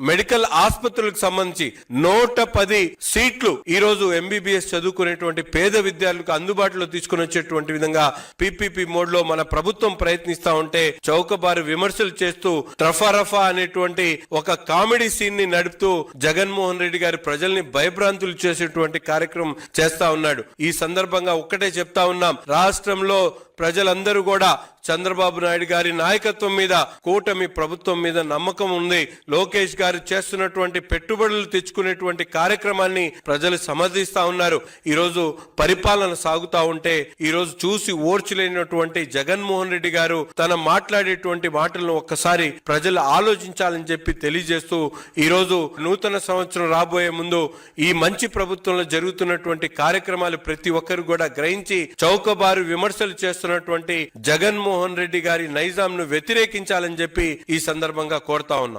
Medical ఆసుపత్రులకు సంబంధించి నూట పది సీట్లు ఈ రోజు ఎంబీబీఎస్ చదువుకునేటువంటి పేద విద్యార్థులకు అందుబాటులో తీసుకుని వచ్చేటువంటి విధంగా పీపీపీ మోడ్లో మన ప్రభుత్వం ప్రయత్నిస్తా ఉంటే చౌకబారు విమర్శలు చేస్తూ ట్రఫారఫా అనేటువంటి ఒక కామెడీ సీన్ని నడుపుతూ జగన్మోహన్ రెడ్డి గారి ప్రజల్ని భయభ్రాంతులు చేసేటువంటి కార్యక్రమం చేస్తా ఉన్నాడు. ఈ సందర్భంగా ఒక్కటే చెప్తా ఉన్నాం. రాష్ట్రంలో ప్రజలందరూ కూడా చంద్రబాబు నాయుడు గారి నాయకత్వం మీద కూటమి ప్రభుత్వం మీద నమ్మకం ఉంది. లోకేష్ గారు చేస్తున్నటువంటి పెట్టుబడులు తెచ్చుకునేటువంటి కార్యక్రమాన్ని ప్రజలు సమర్థిస్తా ఉన్నారు. ఈ రోజు పరిపాలన సాగుతా ఉంటే ఈ రోజు చూసి ఓర్చలేనటువంటి జగన్మోహన్ రెడ్డి గారు తన మాట్లాడేటువంటి మాటలను ఒక్కసారి ప్రజలు ఆలోచించాలని చెప్పి తెలియజేస్తూ ఈ రోజు నూతన సంవత్సరం రాబోయే ముందు ఈ మంచి ప్రభుత్వంలో జరుగుతున్నటువంటి కార్యక్రమాలు ప్రతి ఒక్కరు కూడా గ్రహించి చౌకబారు విమర్శలు చేస్తున్నటువంటి జగన్మోహన్ రెడ్డి గారి నైజాంను వ్యతిరేకించాలని చెప్పి ఈ సందర్భంగా కోరుతా ఉన్నాం.